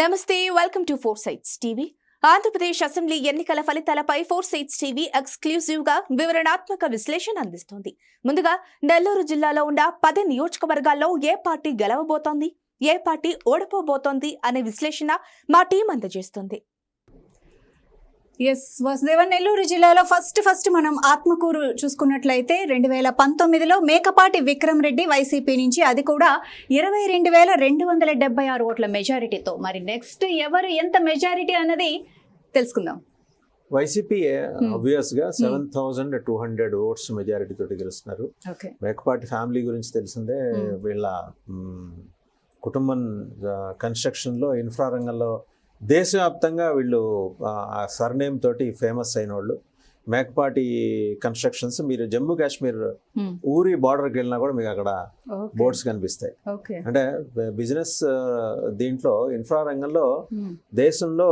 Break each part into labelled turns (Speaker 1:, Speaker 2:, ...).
Speaker 1: నమస్తే welcome to four sights TV Andhra Pradesh assembly ఎన్నికల ఫలితాలపై ఫోర్ సైట్స్ టీవీ ఎక్స్క్లూజివ్గా వివరణాత్మక విశ్లేషణ అందిస్తోంది. ముందుగా నెల్లూరు జిల్లాలో ఉన్న పది నియోజకవర్గాల్లో ఏ పార్టీ గెలవబోతోంది ఏ పార్టీ ఓడిపోబోతోంది అనే విశ్లేషణ మా టీం అందజేస్తుంది.
Speaker 2: ఎస్ వసుదేవన్ నెల్లూరు జిల్లాలో ఫస్ట్ ఫస్ట్ మనం ఆత్మకూరు చూసుకున్నట్లయితే రెండు వేల పంతొమ్మిదిలో మేకపాటి విక్రమ్ రెడ్డి వైసీపీ నుంచి అది కూడా ఇరవై రెండు వేల రెండు వందల డెబ్బై ఆరు ఓట్ల మెజారిటీతో. మరి నెక్స్ట్ ఎవరు ఎంత మెజారిటీ అన్నది తెలుసుకుందాం.
Speaker 3: వైసీపీ ఆబ్వియస్గా seven thousand two hundred votes majority తోటి గెలుస్తున్నారు. మేకపాటి ఫ్యామిలీ గురించి తెలిసిందే
Speaker 2: Hmm.
Speaker 3: వీళ్ళ కుటుంబం కన్స్ట్రక్షన్లో ఇన్ఫ్రా రంగంలో దేశవ్యాప్తంగా వీళ్ళు ఆ సర్నేమ్ తోటి ఫేమస్ అయిన వాళ్ళు మేకపాటి కన్స్ట్రక్షన్స్ మీరు జమ్మూ కాశ్మీర్ ఊరి బార్డర్కి వెళ్ళినా కూడా మీకు అక్కడ బోర్డ్స్ కనిపిస్తాయి. అంటే బిజినెస్ దీంట్లో ఇన్ఫ్రా రంగంలో దేశంలో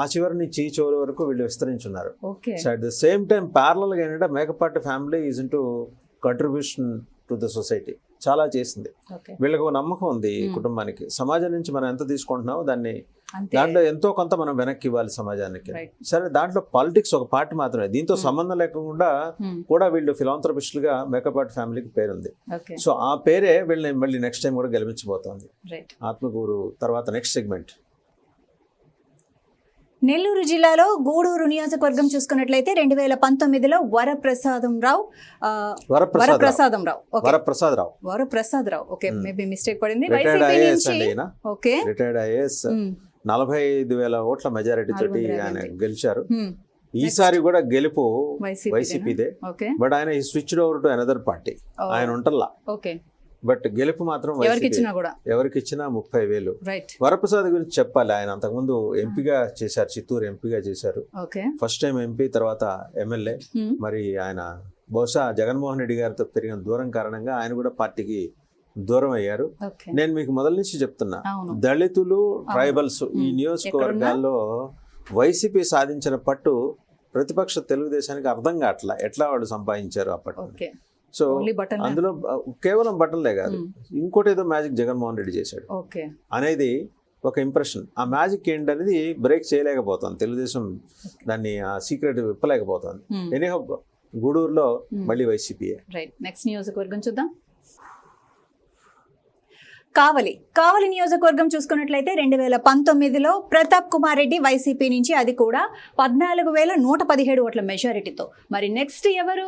Speaker 3: ఆ చివరి నుంచి ఈ చివరి వరకు వీళ్ళు విస్తరించున్నారు. So at the same time ప్యారలల్గా ఏంటంటే Mekapati family is in to contribution to the society చాలా చేసింది. వీళ్ళకి ఒక నమ్మకం ఉంది. కుటుంబానికి. సమాజం నుంచి మనం ఎంత తీసుకుంటున్నామో దాన్ని దాంట్లో ఎంతో కొంత మనం వెనక్కి ఇవ్వాలి సమాజానికి. సరే దాంట్లో పాలిటిక్స్ ఒక పార్ట్ మాత్రమే. దీంతో
Speaker 2: Hmm.
Speaker 3: సంబంధం లేకుండా
Speaker 2: Hmm.
Speaker 3: కూడా వీళ్ళు ఫిలాంథ్రపిస్టులుగా మేకపాటి ఫ్యామిలీకి పేరుంది.
Speaker 2: ఓకే
Speaker 3: సో ఆ పేరే వీళ్ళని మళ్ళీ నెక్స్ట్ టైం కూడా గెలిపించబోతోంది.
Speaker 2: రైట్
Speaker 3: ఆత్మకూరు తర్వాత నెక్స్ట్ సెగ్మెంట్
Speaker 2: నెల్లూరు జిల్లాలో గూడూరు నియోజకవర్గం చూసుకున్నట్లయితే రెండు వేల పంతొమ్మిదిలో Varaprasadam Rao
Speaker 3: Varaprasad Rao.
Speaker 2: వరప్రసాదం Rao
Speaker 3: Varaprasad Rao
Speaker 2: Varaprasad Rao okay
Speaker 3: Hmm.
Speaker 2: Maybe mistake పడింది.
Speaker 3: రిటైర్డ్
Speaker 2: వైసీపీ
Speaker 3: ఐఏఎస్
Speaker 2: నుంచి
Speaker 3: అండి ఈయన.
Speaker 2: Okay
Speaker 3: retired IAS
Speaker 2: Hmm.
Speaker 3: నలభై ఐదు వేల ఓట్ల మెజారిటీ తోటి ఆయన. గెలిచారు. ఈసారి కూడా గెలుపు
Speaker 2: వైసీపీ
Speaker 3: వైసీపీదే. బట్ ఆయన ఈ switch over to another party. ఆయన ఉంటల్లా. బట్ గెలుపు మాత్రం
Speaker 2: ఎవరికి ఇచ్చినా
Speaker 3: ముప్పై వేలు. వరప్రసాద్ గురించి చెప్పాలి. ఆయన అంతకుముందు ఎంపీగా చేశారు. చిత్తూరు ఎంపీగా చేశారు. ఫస్ట్ టైం ఎంపీ తర్వాత ఎమ్మెల్యే. మరి ఆయన బహుశా జగన్మోహన్ రెడ్డి గారితో పెరిగిన దూరం కారణంగా ఆయన కూడా పార్టీకి దూరం అయ్యారు నేను మీకు మొదల నుంచి చెప్తున్నా. దళితులు ట్రైబల్స్ ఈ. నియోజకవర్గాల్లో వైసీపీ సాధించిన పట్టు ప్రతిపక్ష తెలుగుదేశానికి అర్థం కావట్లా. ఎట్లా వాళ్ళు సంపాదించారు అప్పట్లో
Speaker 2: ఓకే.
Speaker 3: సో అందులో కేవలం బట్టలే కాదు. ఇంకోటి ఏదో మ్యాజిక్ జగన్మోహన్ రెడ్డి చేశాడు. అనేది ఒక ఇంప్రెషన్. ఆ మ్యాజిక్ ఏంటనేది బ్రేక్ చేయలేకపోతుంది. తెలుగుదేశం దాన్ని ఆ సీక్రెట్ విప్పలేకపోతుంది. ఎనీహో గూడూరులో. మళ్ళీ వైసీపీయే.
Speaker 2: రైట్. నెక్స్ట్ నియోజకవర్గం చూద్దాం. కావలి కావలి నియోజకవర్గం చూసుకున్నట్లయితే రెండు వేల పంతొమ్మిదిలో ప్రతాప్ కుమార్ రెడ్డి వైసీపీ నుంచి అది కూడా పద్నాలుగు వేల నూట పదిహేడు ఓట్ల మెజారిటీతో. మరి నెక్స్ట్ ఎవరు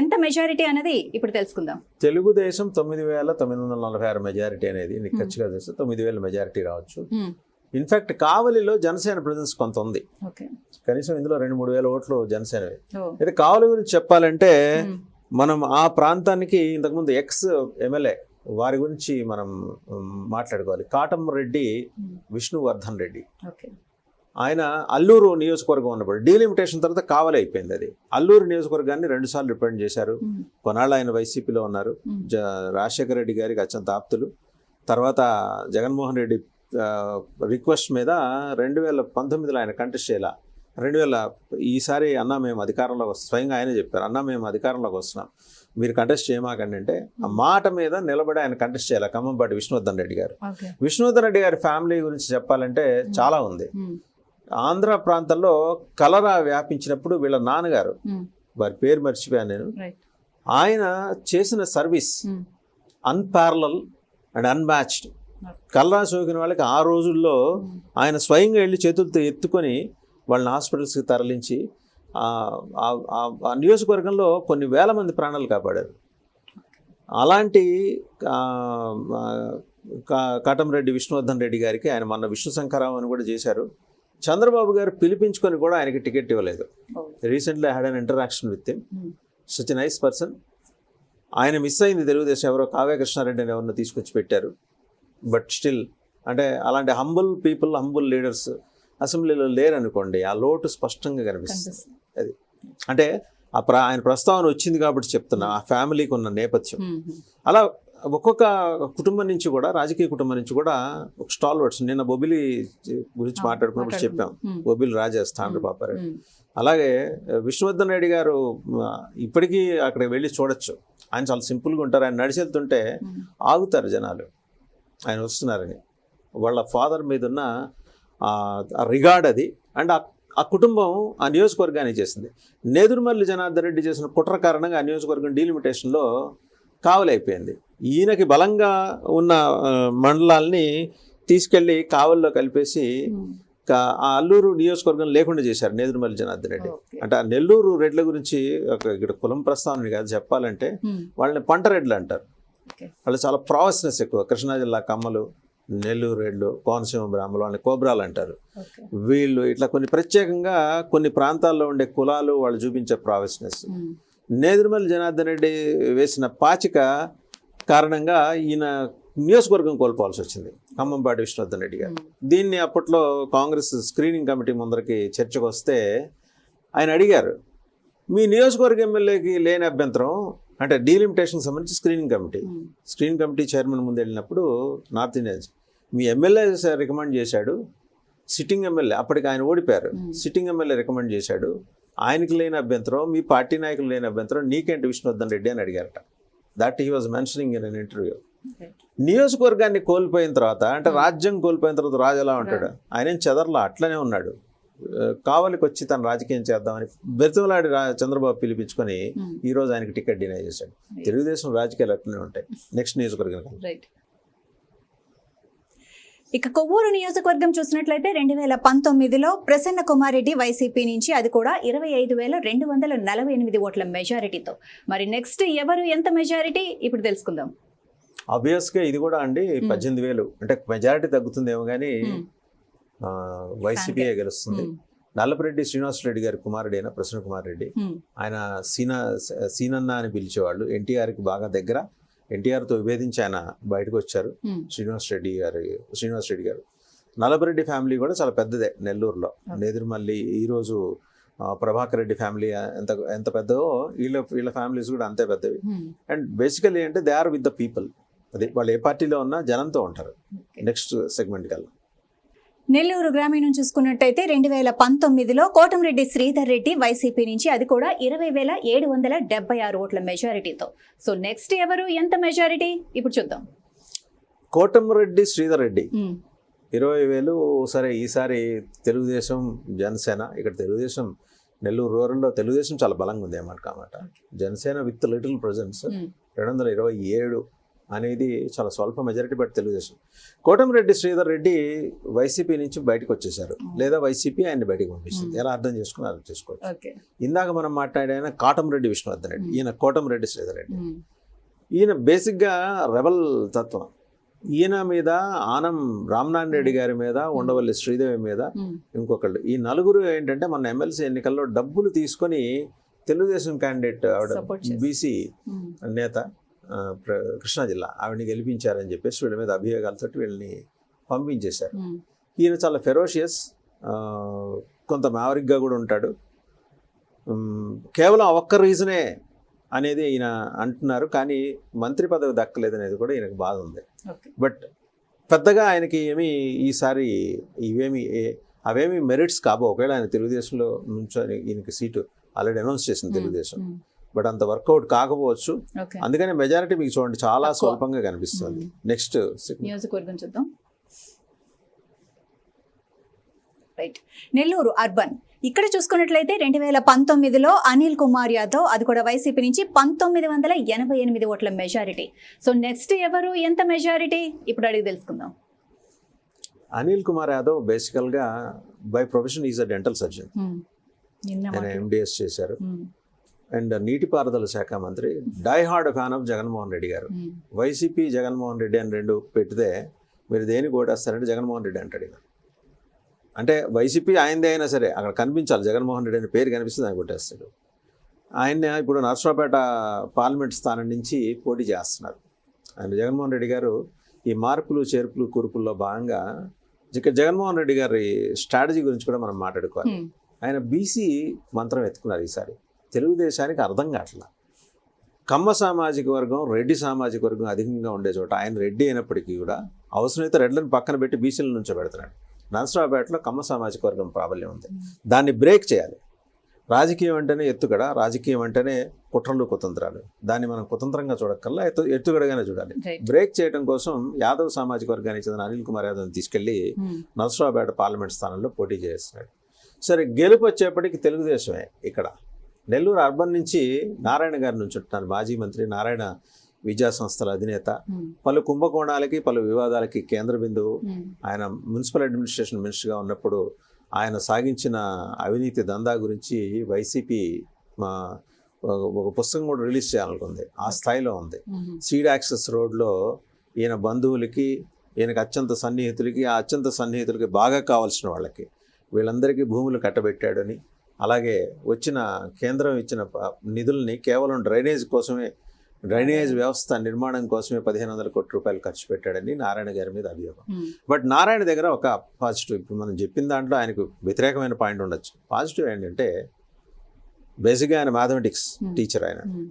Speaker 2: ఎంత మెజారిటీ అనేది ఇప్పుడు తెలుసుకుందాం.
Speaker 3: తెలుగుదేశం తొమ్మిది వేల తొమ్మిది వందల నలభై ఆరు మెజారిటీ అనేది నీకు
Speaker 2: Hmm.
Speaker 3: ఖచ్చితంగా తెలుసు తొమ్మిది వేల మెజారిటీ రావచ్చు. ఇన్ఫాక్ట్ కావలిలో జనసేన ప్రజెన్స్ కొంత ఉంది. కనీసం ఇందులో రెండు మూడు వేల ఓట్లు జనసేనవి. అయితే కావలి గురించి చెప్పాలంటే
Speaker 2: Hmm.
Speaker 3: మనం ఆ ప్రాంతానికి ఇంతకుముందు ఎక్స్ ఎమ్మెల్యే వారి గురించి మనం మాట్లాడుకోవాలి. కాటం రెడ్డి. విష్ణువర్ధన్ రెడ్డి. ఆయన అల్లూరు నియోజకవర్గం ఉన్నప్పుడు డీలిమిటేషన్ తర్వాత కావలి అయిపోయింది అది. అల్లూరు నియోజకవర్గాన్ని రెండుసార్లు రిప్రజెంట్ చేశారు. కొన్నాళ్ళు ఆయన వైసీపీలో ఉన్నారు. జ రాజశేఖర రెడ్డి గారికి అత్యంత ఆప్తులు. తర్వాత జగన్మోహన్ రెడ్డి రిక్వెస్ట్ మీద రెండు వేల పంతొమ్మిదిలో ఆయన కంటెస్ట్ చేయాల. రెండు వేల ఈసారి అన్నా మేము అధికారంలోకి వస్తాం స్వయంగా ఆయనే చెప్పారు అన్నా మేము అధికారంలోకి వస్తున్నాం. మీరు కంటెస్ట్ చేయమాకండి అంటే ఆ మాట మీద నిలబడి ఆయన కంటెస్ట్ చేయాలి. ఖమ్మంపాటి విష్ణువర్ధన్ రెడ్డి గారు. విష్ణువర్ధన్ రెడ్డి గారి ఫ్యామిలీ గురించి చెప్పాలంటే చాలా ఉంది. ఆంధ్ర ప్రాంతంలో కలరా వ్యాపించినప్పుడు వీళ్ళ నాన్నగారు వారి పేరు మర్చిపోయాను నేను. ఆయన చేసిన service unparalleled and unmatched cholera సోకిన వాళ్ళకి ఆ రోజుల్లో ఆయన స్వయంగా వెళ్ళి చేతులతో ఎత్తుకొని వాళ్ళని హాస్పిటల్స్కి తరలించి ఆ- నియోజకవర్గంలో కొన్ని వేల మంది ప్రాణాలు కాపాడారు. అలాంటి కాటంరెడ్డి విష్ణువర్ధన్ రెడ్డి గారికి ఆయన మొన్న విష్ణు శంకరావు అని కూడా చేశారు. చంద్రబాబు గారు పిలిపించుకొని కూడా ఆయనకి టికెట్ ఇవ్వలేదు. Recently had an interaction with him. Such nice person ఆయన మిస్ అయింది తెలుగుదేశం. ఎవరో కావ్య కృష్ణారెడ్డి అని ఎవరినో తీసుకొచ్చి పెట్టారు. బట్ స్టిల్ అంటే అలాంటి హంబుల్ పీపుల్ హంబుల్ లీడర్స్ అసెంబ్లీలో లేరనుకోండి ఆ లోటు స్పష్టంగా కనిపిస్తుంది. అది. అంటే ఆ ప్ర ఆయన ప్రస్తావన వచ్చింది కాబట్టి చెప్తున్నా ఆ ఫ్యామిలీకి ఉన్న నేపథ్యం. అలా ఒక్కొక్క కుటుంబం నుంచి కూడా రాజకీయ కుటుంబం నుంచి కూడా ఒక స్టాల్ వర్డ్స్ నిన్న బొబిలి గురించి మాట్లాడుకున్నప్పుడు చెప్పాం. బొబిలి రాజా స్థాండ్ర
Speaker 2: Hmm.
Speaker 3: పాపారెడ్డి అలాగే విష్ణువర్ధన్ రెడ్డి గారు ఇప్పటికీ అక్కడ వెళ్ళి చూడొచ్చు. ఆయన చాలా సింపుల్గా ఉంటారు. ఆయన నడిచి వెళ్తుంటే ఆగుతారు జనాలు. ఆయన వస్తున్నారని. వాళ్ళ ఫాదర్ మీద ఉన్న రిగార్డ్ అది అండ్ ఆ కుటుంబం ఆ నియోజకవర్గాన్ని చేసింది నేదురుమల్లి జనార్దన్ రెడ్డి చేసిన కుట్ర కారణంగా ఆ నియోజకవర్గం డీలిమిటేషన్లో కావలైపోయింది ఈయనకి బలంగా ఉన్న మండలాల్ని తీసుకెళ్ళి కావల్లో కలిపేసి ఆ అల్లూరు నియోజకవర్గం లేకుండా చేశారు నేదురుమల్లి జనార్దన్ రెడ్డి. అంటే ఆ నెల్లూరు రెడ్ల గురించి ఒక ఇక్కడ కులం ప్రస్తావన కాదు చెప్పాలంటే. వాళ్ళని పంట రెడ్లు అంటారు. వాళ్ళు చాలా ప్రావస్నెస్ ఎక్కువ కృష్ణా జిల్లా కమ్మలు నెల్లూరు రెడ్లు కోనసీమ బ్రాహ్మలు వాళ్ళని కోబ్రాలు అంటారు. వీళ్ళు ఇట్లా కొన్ని ప్రత్యేకంగా కొన్ని ప్రాంతాల్లో ఉండే కులాలు వాళ్ళు చూపించే ప్రావస్నెస్. నేదురుమల్లి జనార్దన్ రెడ్డి వేసిన పాచిక కారణంగా ఈయన నియోజకవర్గం కోల్పోవాల్సి వచ్చింది ఖమ్మంపాటి విష్ణువర్ధన్ రెడ్డి గారు. దీన్ని అప్పట్లో కాంగ్రెస్ స్క్రీనింగ్ కమిటీ ముందరికి చర్చకు వస్తే ఆయన అడిగారు మీ నియోజకవర్గ ఎమ్మెల్యేకి లేని అభ్యంతరం అంటే డీలిమిటేషన్కి సంబంధించి screening committee.
Speaker 2: Hmm.
Speaker 3: Screen committee chairman ముందు వెళ్ళినప్పుడు నార్త్ ఇండియన్స్ మీ ఎమ్మెల్యే రికమెండ్ చేశాడు సిట్టింగ్ ఎమ్మెల్యే అప్పటికి ఆయన ఓడిపోయారు. సిట్టింగ్ ఎమ్మెల్యే రికమెండ్ చేశాడు ఆయనకి లేని అభ్యంతరం మీ పార్టీ నాయకులు లేని అభ్యంతరం నీకేంటి విష్ణువర్ధన్ రెడ్డి అని అడిగారట. That he was mentioning in an interview. నియోజకవర్గాన్ని కోల్పోయిన తర్వాత అంటే రాజ్యం కోల్పోయిన తర్వాత రాజు ఎలా ఉంటాడు? ఆయన చెదర్లా? అట్లనే ఉన్నాడు. కావలికి వచ్చి తన రాజకీయం చేద్దామని బెర్తమలాడి రా చంద్రబాబు పిలిపించుకొని
Speaker 2: మ్మ్.
Speaker 3: ఈ రోజు ఆయనకి టికెట్ డినై చేశాడు. తెలుగుదేశం రాజకీయాలు అట్లనే ఉంటాయి. నెక్స్ట్ నియోజకవర్గం
Speaker 2: రైట్ ఇక కొవ్వూరు నియోజకవర్గం చూసినట్లయితే రెండు వేల పంతొమ్మిదిలో ప్రసన్న కుమార్ రెడ్డి వైసీపీ నుంచి అది కూడా ఇరవై ఐదు వేల రెండు వందల నలభై ఎనిమిది ఓట్ల మెజారిటీతో. మరి నెక్స్ట్ ఎవరు ఎంత మెజారిటీ? ఇప్పుడు తెలుసుకుందాం.
Speaker 3: ఆబ్వియస్గా ఇది కూడా అండి పద్దెనిమిది వేలు. అంటే మెజారిటీ తగ్గుతుందేమో కానీ
Speaker 2: మ్మ్.
Speaker 3: వైసీపీఏ గెలుస్తుంది
Speaker 2: మ్మ్.
Speaker 3: నల్లపరెడ్డి శ్రీనివాస్ రెడ్డి గారి కుమారుడు అయిన ప్రసన్న కుమార్ రెడ్డి
Speaker 2: మ్మ్.
Speaker 3: ఆయన సీన సీనన్న అని పిలిచేవాళ్ళు ఎన్టీఆర్కి బాగా దగ్గర ఎన్టీఆర్తో విభేదించి ఆయన బయటకు వచ్చారు
Speaker 2: మ్మ్.
Speaker 3: శ్రీనివాస్ రెడ్డి గారి శ్రీనివాస్ రెడ్డి గారు నలభరెడ్డి ఫ్యామిలీ కూడా చాలా పెద్దదే నెల్లూరులో. నేదురుమల్లి ఈరోజు ప్రభాకర్ రెడ్డి ఫ్యామిలీ ఎంత ఎంత పెద్దదో వీళ్ళ వీళ్ళ ఫ్యామిలీస్ కూడా అంతే పెద్దవి. అండ్ బేసికలీ అంటే they are with the people అదే వాళ్ళు ఏ పార్టీలో ఉన్నా జనంతో ఉంటారు. నెక్స్ట్ సెగ్మెంట్ కల్లా
Speaker 2: నెల్లూరు గ్రామీణం చూసుకున్నట్టయితే రెండు వేల పంతొమ్మిదిలో కోటంరెడ్డి శ్రీధర్ రెడ్డి వైసీపీ నుంచి అది కూడా ఇరవై వేల ఏడు వందల డెబ్బై ఆరు ఓట్ల మెజారిటీతో. సో నెక్స్ట్ ఎవరు? ఎంత మెజారిటీ? ఇప్పుడు చూద్దాం.
Speaker 3: కోటమిరెడ్డి శ్రీధర్ రెడ్డి. ఇరవై వేలు సరే ఈసారి తెలుగుదేశం జనసేన ఇక్కడ తెలుగుదేశం నెల్లూరు రూరల్లో తెలుగుదేశం చాలా బలంగా ఉంది అన్నమాట. Jana Sena with little presence. రెండు వందల ఇరవై ఏడు అనేది చాలా స్వల్ప majority but Telugu Desam. Kotamreddy Sridhar Reddy YCP నుంచి బయటకు వచ్చేసారు లేదా వైసీపీ ఆయన్ని బయటకు పంపిస్తుంది. ఎలా అర్థం చేసుకుని అర్థం చేసుకోవచ్చు. ఇందాక మనం మాట్లాడిన కాటంరెడ్డి విష్ణువర్ధన్ రెడ్డి ఈయన కోటమిరెడ్డి శ్రీధర్ రెడ్డి. ఈయన బేసిక్గా రెబల్ తత్వం. ఈయన మీద ఆనం రామనారాయణ రెడ్డి గారి మీద ఉండవల్లి శ్రీదేవి మీద. ఇంకొకళ్ళు. ఈ నలుగురు ఏంటంటే మన ఎమ్మెల్సీ ఎన్నికల్లో డబ్బులు తీసుకొని తెలుగుదేశం క్యాండిడేట్ ఆవిడ. బీసీ. నేత కృష్ణా జిల్లా ఆవిడని గెలిపించారని చెప్పేసి వీళ్ళ మీద అభియోగాలతో వీళ్ళని పంపించేశారు. ఈయన చాలా ఫెరోషియస్ కొంత మ్యావరిక్గా కూడా ఉంటాడు. కేవలం ఒక్క రీజనే అనేది ఈయన అంటున్నారు కానీ మంత్రి పదవి దక్కలేదు అనేది కూడా ఈయనకు బాధ ఉంది. బట్ పెద్దగా ఆయనకి ఏమి ఈసారి ఇవేమి అవేమి మెరిట్స్ కాబో ఒకవేళ ఆయన తెలుగుదేశంలో నుంచొని ఈయనకి సీటు ఆల్రెడీ అనౌన్స్ చేసింది తెలుగుదేశం. బట్ అంత వర్కౌట్ కాకపోవచ్చు. అందుకని మెజారిటీ మీకు చూడండి చాలా. స్వల్పంగా కనిపిస్తుంది. నెక్స్ట్
Speaker 2: నియోజకవర్గం చూద్దాం. రైట్. నెల్లూరు అర్బన్. ఇక్కడ చూసుకున్నట్లయితే రెండు వేల పంతొమ్మిదిలో అనిల్ కుమార్ యాదవ్ అది కూడా వైసీపీ నుంచి పంతొమ్మిది వందల ఎనభై ఎనిమిది ఓట్ల మెజారిటీ. సో నెక్స్ట్ ఎవరు? ఎంత మెజారిటీ? ఇప్పుడు అడిగి తెలుసుకుందాం.
Speaker 3: అనిల్ కుమార్ యాదవ్ బేసికల్గా by profession is a dental surgeon. MDS చేశారు. అండ్ నీటిపారుదల శాఖ మంత్రి die hard fan of Jaganmohan Reddy గారు. వైసీపీ జగన్మోహన్ రెడ్డి అని రెండు పెడితే మీరు దేనికి ఓటేస్తారంటే జగన్మోహన్ రెడ్డి అంటాడు ఇక. అంటే వైసీపీ ఆయనదే అయినా సరే అక్కడ కనిపించాలి జగన్మోహన్ రెడ్డి అనే పేరు కనిపిస్తుంది ఆయన కొట్టేస్తాడు. ఆయన ఇప్పుడు నర్సరావుపేట పార్లమెంట్ స్థానం నుంచి పోటీ చేస్తున్నారు. ఆయన జగన్మోహన్ రెడ్డి గారు ఈ మార్పులు చేర్పులు కూర్పుల్లో భాగంగా ఇక జగన్మోహన్ రెడ్డి గారి స్ట్రాటజీ గురించి కూడా మనం మాట్లాడుకోవాలి. ఆయన బీసీ మంత్రం ఎత్తుకున్నారు ఈసారి. తెలుగుదేశానికి అర్థం కావట్లా కమ్మ సామాజిక వర్గం రెడ్డి సామాజిక వర్గం అధికంగా ఉండే చోట ఆయన రెడ్డి అయినప్పటికీ కూడా అవసరమైతే రెడ్లను పక్కన పెట్టి బీసీల నుంచో పెడుతున్నాడు. నరసరావుపేటలో కమ్మ సామాజిక వర్గం ప్రాబల్యం ఉంది. దాన్ని బ్రేక్ చేయాలి. రాజకీయం అంటేనే ఎత్తుగడ రాజకీయం అంటేనే కుట్రలు కుతంత్రాలు. దాన్ని మనం కుతంత్రంగా చూడక్కల్లా ఎత్తు ఎత్తుగడగానే చూడాలి. బ్రేక్ చేయడం కోసం యాదవ్ సామాజిక వర్గానికి చెందిన అనిల్ కుమార్ యాదవ్ని తీసుకెళ్ళి నరసరావుపేట పార్లమెంట్ స్థానంలో పోటీ చేస్తున్నాడు. సరే గెలుపు వచ్చేప్పటికి తెలుగుదేశమే ఇక్కడ. నెల్లూరు అర్బన్ నుంచి నారాయణ గారి నుంచి ఉంటున్నారు మాజీ మంత్రి నారాయణ విద్యా సంస్థల అధినేత పలు కుంభకోణాలకి పలు వివాదాలకి కేంద్ర బిందువు. ఆయన మున్సిపల్ అడ్మినిస్ట్రేషన్ మినిస్టర్గా ఉన్నప్పుడు ఆయన సాగించిన అవినీతి దందా గురించి వైసీపీ మా ఒక పుస్తకం కూడా రిలీజ్ చేయాలనుకుంది. ఆ స్థాయిలో ఉంది. సీడ్ యాక్సెస్ రోడ్లో ఈయన బంధువులకి ఈయనకి అత్యంత సన్నిహితులకి ఆ అత్యంత సన్నిహితులకి బాగా కావాల్సిన వాళ్ళకి వీళ్ళందరికీ భూములు కట్టబెట్టాడని అలాగే వచ్చిన కేంద్రం ఇచ్చిన నిధుల్ని కేవలం డ్రైనేజ్ కోసమే డ్రైనేజ్ వ్యవస్థ నిర్మాణం కోసమే పదిహేను వందల కోట్ల రూపాయలు ఖర్చు పెట్టాడని నారాయణ గారి మీద అభియోగం. బట్ నారాయణ దగ్గర ఒక పాజిటివ్ ఇప్పుడు మనం చెప్పిన దాంట్లో ఆయనకు వ్యతిరేకమైన పాయింట్ ఉండొచ్చు. పాజిటివ్ ఏంటంటే బేసిక్గా ఆయన మ్యాథమెటిక్స్. టీచర్ ఆయన.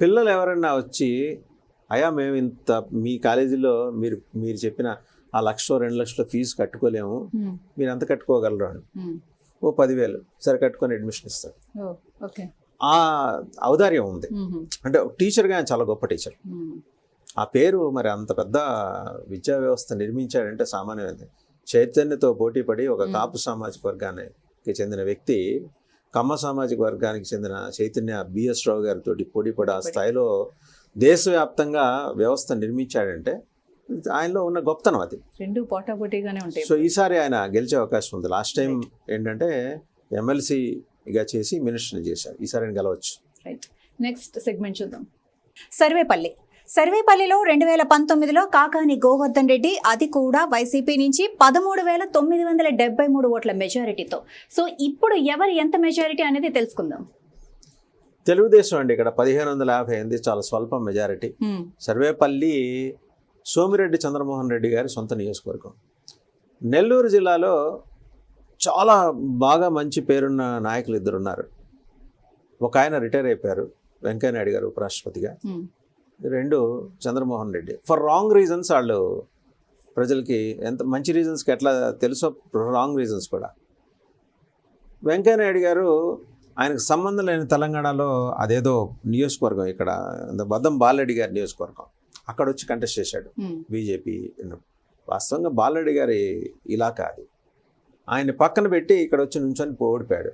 Speaker 3: పిల్లలు ఎవరైనా వచ్చి అయా మేము ఇంత మీ కాలేజీలో మీరు మీరు చెప్పిన ఆ లక్ష రెండు లక్షల ఫీజు కట్టుకోలేము. మీరు ఎంత కట్టుకోగలరు? అని. ఓ పదివేలు సరే కట్టుకొని అడ్మిషన్ ఇస్తారు
Speaker 2: ఓకే.
Speaker 3: ఆ ఔదార్యం ఉంది. అంటే ఒక టీచర్గా ఆయన చాలా గొప్ప టీచర్ ఆ పేరు మరి అంత పెద్ద విద్యా వ్యవస్థ నిర్మించాడంటే సామాన్యమైనది. చైతన్యతో పోటీపడి ఒక
Speaker 2: Hmm.
Speaker 3: కాపు సామాజిక వర్గానికి చెందిన వ్యక్తి కమ్మ సామాజిక వర్గానికి చెందిన చైతన్య బిఎస్ రావు గారితో పోటీపడి ఆ
Speaker 2: పోటీ.
Speaker 3: స్థాయిలో దేశవ్యాప్తంగా వ్యవస్థ నిర్మించాడంటే ఆయనలో ఉన్న గొప్పతనం అది.
Speaker 2: రెండు పోటాపోటీగానే ఉంటాయి.
Speaker 3: సో ఈసారి ఆయన గెలిచే అవకాశం ఉంది. లాస్ట్ టైం ఏంటంటే ఎమ్మెల్సీగా చేసి మినిస్టర్ని చేశారు. ఈసారి ఆయన గెలవచ్చు.
Speaker 2: రైట్ నెక్స్ట్ సెగ్మెంట్ చూద్దాం. సర్వేపల్లి. సర్వేపల్లిలో రెండు వేల పంతొమ్మిదిలో కాకాని గోవర్ధన్ రెడ్డి అది కూడా వైసీపీ నుంచి పదమూడు వేల తొమ్మిది వందల డెబ్బై మూడు ఓట్ల మెజారిటీతో. సో ఇప్పుడు ఎవరు ఎంత మెజారిటీ అనేది తెలుసుకుందాం.
Speaker 3: తెలుగుదేశం అండి ఇక్కడ పదిహేను వందల యాభై ఎనిమిది చాలా స్వల్ప మెజారిటీ. సర్వేపల్లి సోమిరెడ్డి చంద్రమోహన్ రెడ్డి గారి సొంత నియోజకవర్గం. నెల్లూరు జిల్లాలో చాలా బాగా మంచి పేరున్న నాయకులు ఇద్దరు ఉన్నారు ఒక ఆయన రిటైర్ అయిపోయారు వెంకయ్యనాయుడు గారు ఉపరాష్ట్రపతిగా. రెండు Chandramohan Reddy. For wrong reasons వాళ్ళు ప్రజలకి ఎంత మంచి రీజన్స్కి ఎట్లా తెలుసో రాంగ్ రీజన్స్ కూడా. వెంకయ్యనాయుడు గారు ఆయనకు సంబంధం లేని తెలంగాణలో అదేదో నియోజకవర్గం ఇక్కడ బద్దం బాలరెడ్డి గారి నియోజకవర్గం. అక్కడ వచ్చి కంటెస్ట్ చేశాడు. బీజేపీ వాస్తవంగా బాలరెడ్డి గారి ఇలాకా అది ఆయన పక్కన పెట్టి ఇక్కడ వచ్చి నుంచొని ఓడిపోయాడు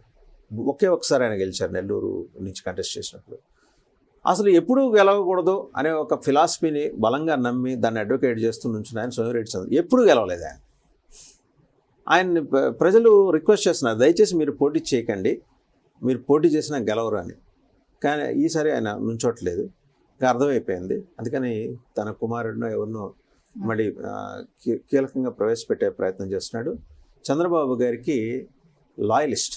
Speaker 3: ఒకే ఒకసారి ఆయన గెలిచారు నెల్లూరు నుంచి కంటెస్ట్ చేసినప్పుడు. అసలు ఎప్పుడూ గెలవకూడదు అనే ఒక ఫిలాసఫీని బలంగా నమ్మి దాన్ని అడ్వకేట్ చేస్తూ నుంచిన ఆయన సోమిరెడ్డి చంద్ర ఎప్పుడూ గెలవలేదు ఆయన. ఆయన్ని ప్ర- ప్రజలు రిక్వెస్ట్ చేస్తున్నారు దయచేసి మీరు పోటీ చేయకండి. మీరు పోటీ చేసినా గెలవరు అని. కానీ ఈసారి ఆయన నుంచోట్లేదు. అర్థమైపోయింది. అందుకని తన కుమారుడినో ఎవరినో మళ్ళీ కీలకంగా ప్రవేశపెట్టే ప్రయత్నం చేస్తున్నాడు. చంద్రబాబు గారికి లాయలిస్ట్.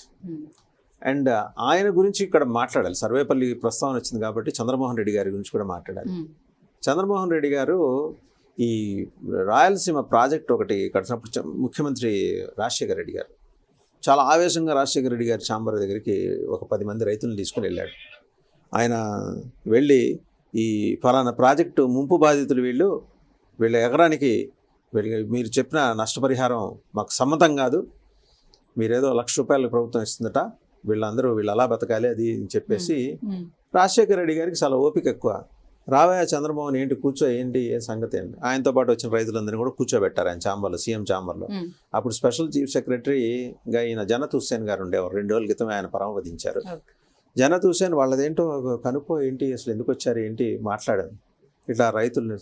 Speaker 3: అండ్ ఆయన గురించి ఇక్కడ మాట్లాడాలి. సర్వేపల్లి ప్రస్తావన వచ్చింది కాబట్టి చంద్రమోహన్ రెడ్డి గారి గురించి కూడా మాట్లాడాలి. చంద్రమోహన్ రెడ్డి గారు ఈ రాయలసీమ ప్రాజెక్ట్ ఒకటి కట్టినప్పుడు ముఖ్యమంత్రి రాజశేఖర రెడ్డి గారు చాలా ఆవేశంగా రాజశేఖర రెడ్డి గారి చాంబర్ దగ్గరికి ఒక పది మంది రైతులను తీసుకుని వెళ్ళాడు. ఆయన వెళ్ళి ఈ ఫలానా ప్రాజెక్టు ముంపు బాధితులు వీళ్ళు వీళ్ళ ఎకరానికి వీళ్ళకి మీరు చెప్పిన నష్టపరిహారం మాకు సమ్మతం కాదు. మీరేదో లక్ష రూపాయలు ప్రభుత్వం ఇస్తుందట వీళ్ళందరూ వీళ్ళు అలా బతకాలి అది అని చెప్పేసి రాజశేఖర రెడ్డి గారికి చాలా ఓపిక ఎక్కువ. రావయ్య చంద్రబాబు ఏంటి కూర్చో ఏంటి ఏ సంగతి ఏంటి? ఆయనతో పాటు వచ్చిన రైతులందరినీ కూడా కూర్చోబెట్టారు ఆయన చాంబర్లో సీఎం చాంబర్లో. అప్పుడు స్పెషల్ చీఫ్ సెక్రటరీగా ఈయన జనత్ హుస్సేన్ గారు ఉండేవారు. రెండు రోజుల క్రితం ఆయన పరమపదించారు జనత్ హుస్సేన్ వాళ్ళదేంటో కనుక్కో ఏంటి అసలు ఎందుకు వచ్చారు ఏంటి మాట్లాడాను ఇట్లా రైతులు.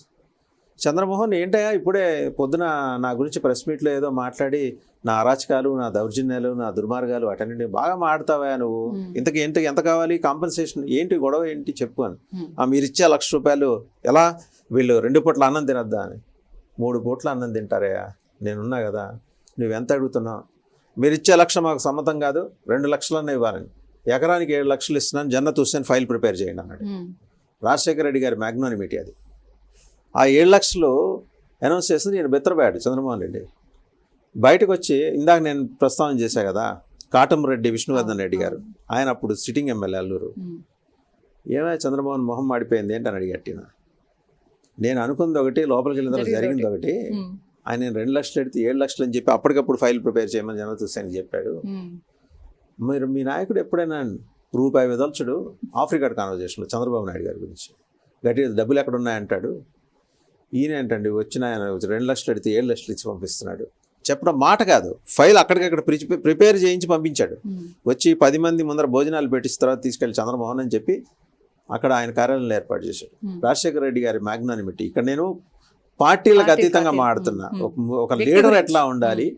Speaker 3: చంద్రమోహన్ ఏంటయ్యా ఇప్పుడే పొద్దున నా గురించి ప్రెస్ మీట్లో ఏదో మాట్లాడి నా అరాచకాలు నా దౌర్జన్యాలు నా దుర్మార్గాలు వాటన్నింటినీ బాగా మాడతావా నువ్వు. ఇంతకి ఎంత ఎంత కావాలి? కాంపెన్సేషన్ ఏంటి గొడవ ఏంటి చెప్పు అని. ఆ, మీరు ఇచ్చే లక్ష రూపాయలు ఎలా? వీళ్ళు రెండు పూట్ల అన్నం తినద్దా అని. మూడు పూట్ల అన్నం తింటారయ్యా నేనున్నా కదా నువ్వు ఎంత అడుగుతున్నావు? మీరు ఇచ్చే లక్ష మాకు సమ్మతం కాదు రెండు లక్షలన్నా ఇవ్వాలని. ఎకరానికి ఏడు లక్షలు ఇస్తున్నాను జన్నత్ హుస్సేన్ ఫైల్ ప్రిపేర్ చేయండి అన్నాడు. రాజశేఖర రెడ్డి గారి మ్యాగ్నానిమిటీ అది. ఆ ఏడు లక్షలు అనౌన్స్ చేసి నేను బెత్తరపోయాడు చంద్రమోహన్ రెడ్డి. బయటకు వచ్చి ఇందాక నేను ప్రస్తావన చేశా కదా కాటంరెడ్డి విష్ణువర్ధన్ రెడ్డి గారు. ఆయన అప్పుడు సిట్టింగ్ ఎమ్మెల్యే అల్లూరు. ఏమైనా చంద్రమోహన్ మొహం మాడిపోయింది ఏంటి అని అడిగట్టిన నేను అనుకుంది ఒకటి లోపలికి వెళ్ళిన తర్వాత
Speaker 2: జరిగింది
Speaker 3: ఒకటి. ఆయన నేను రెండు లక్షలు ఎడితే ఏడు లక్షలు అని చెప్పి అప్పటికప్పుడు ఫైల్ ప్రిపేర్ చేయమని జనరల్ హుస్సేన్ చెప్పాడు. మీరు మీ నాయకుడు ఎప్పుడైనా రూపాయి విదల్చుడు. ఆఫ్రికా కాన్వర్జేషన్లో చంద్రబాబు నాయుడు గారి గురించి. గట్టిగా డబ్బులు ఎక్కడ ఉన్నాయంటాడు? ఈయన ఏంటండి? వచ్చిన ఆయన రెండు లక్షలు అడిగితే ఏడు లక్షలు ఇచ్చి పంపిస్తున్నాడు. చెప్పడం మాట కాదు. ఫైల్ అక్కడికక్కడ ప్రిపే- ప్రిపేర్ చేయించి పంపించాడు. వచ్చి పది మంది ముందర భోజనాలు పెట్టించిన తర్వాత తీసుకెళ్ళి చంద్రమోహన్ అని చెప్పి అక్కడ ఆయన కార్యాలయంలో ఏర్పాటు చేశాడు. రాజశేఖర రెడ్డి గారి మ్యాగ్నానిమిటీ ఇక్కడ నేను పార్టీలకు అతీతంగా
Speaker 2: అతీతం.
Speaker 3: మాడుతున్నా. ఒక- లీడర్. ఎట్లా ఉండాలి.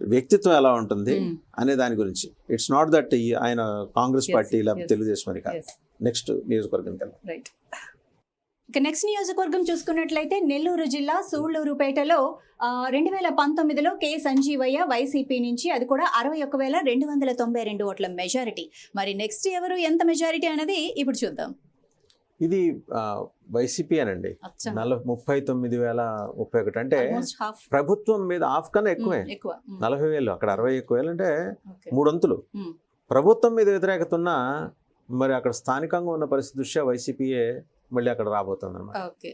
Speaker 3: వ్యక్తిత్వం ఎలా ఉంటుంది. అనే దాని గురించి ఇట్స్ నాట్ దట్ ఆయన కాంగ్రెస్ పార్టీ లేకపోతే. తెలుగుదేశం అని కాదు. నెక్స్ట్ నియోజకవర్గం
Speaker 2: రైట్ ఇక నెక్స్ట్ నియోజకవర్గం చూసుకున్నట్లయితే నెల్లూరు జిల్లా సూళ్ళూరుపేటలో రెండు వేల పంతొమ్మిదిలో కే సంజీవయ్య వైసీపీ నుంచి అది కూడా అరవై ఒక్క వేల రెండు వందల తొంభై రెండు ఓట్ల మెజారిటీ మరి నెక్స్ట్ ఎవరు ఎంత మెజారిటీ అనేది ఇప్పుడు చూద్దాం
Speaker 3: ఇది వైసీపీ అనండి. నలభై ముప్పై తొమ్మిది వేల ముప్పై ఒకటి. అంటే ప్రభుత్వం మీద హాఫ్ కన్నా ఎక్కువే. నలభై వేలు అక్కడ అరవై ఎక్కువ వేలు అంటే. మూడొంతులు. ప్రభుత్వం మీద వ్యతిరేకత ఉన్నా మరి అక్కడ స్థానికంగా ఉన్న పరిస్థితి దృష్ట్యా వైసీపీయే మళ్ళీ అక్కడ రాబోతుంది అనమాట
Speaker 2: ఓకే.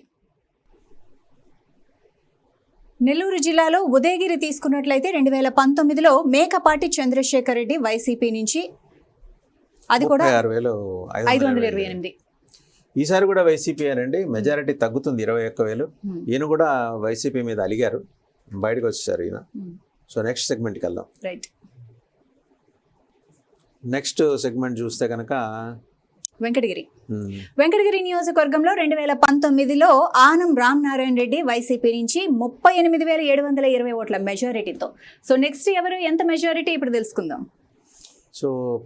Speaker 2: నెల్లూరు జిల్లాలో ఉదయగిరి తీసుకున్నట్లయితే రెండు వేల పంతొమ్మిదిలో మేకపాటి చంద్రశేఖర్ రెడ్డి వైసీపీ నుంచి అది కూడా ఐదు వందల ఇరవై ఎనిమిది.
Speaker 3: ఈసారి కూడా వైసీపీ అనండి. మెజారిటీ తగ్గుతుంది ఇరవై ఒక్క వేలు.
Speaker 2: మ్మ్.
Speaker 3: ఈయన కూడా వైసీపీ మీద అలిగారు. బయటకు వచ్చేసారు ఈయన.
Speaker 2: మ్మ్.
Speaker 3: సో నెక్స్ట్ సెగ్మెంట్కి వెళ్దాం.
Speaker 2: రైట్
Speaker 3: నెక్స్ట్ సెగ్మెంట్ చూస్తే కనుక
Speaker 2: వెంకటగిరి. వెంకటగిరి నియోజకవర్గంలో రెండు వేల పంతొమ్మిదిలో ఆనం రామ్ నారాయణ రెడ్డి వైసీపీ నుంచి ముప్పై ఎనిమిది వేల ఏడు వందల ఇరవై ఓట్ల మెజారిటీతో. సో నెక్స్ట్ ఎవరు? ఎంత మెజారిటీ? ఇప్పుడు తెలుసుకుందాం.
Speaker 3: సో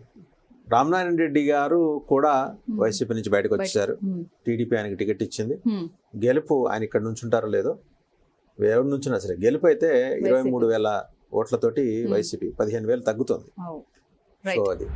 Speaker 3: రామనారాయణ రెడ్డి గారు కూడా వైసీపీ నుంచి బయటకు వచ్చేసారు టీడీపీ ఆయనకి టికెట్ ఇచ్చింది. గెలుపు ఆయన ఇక్కడ నుంచి ఉంటారో లేదో ఎవరి నుంచి సరే. గెలుపు అయితే ఇరవై మూడు వేల ఓట్లతోటి వైసీపీ పదిహేను వేలు తగ్గుతుంది. సో అది.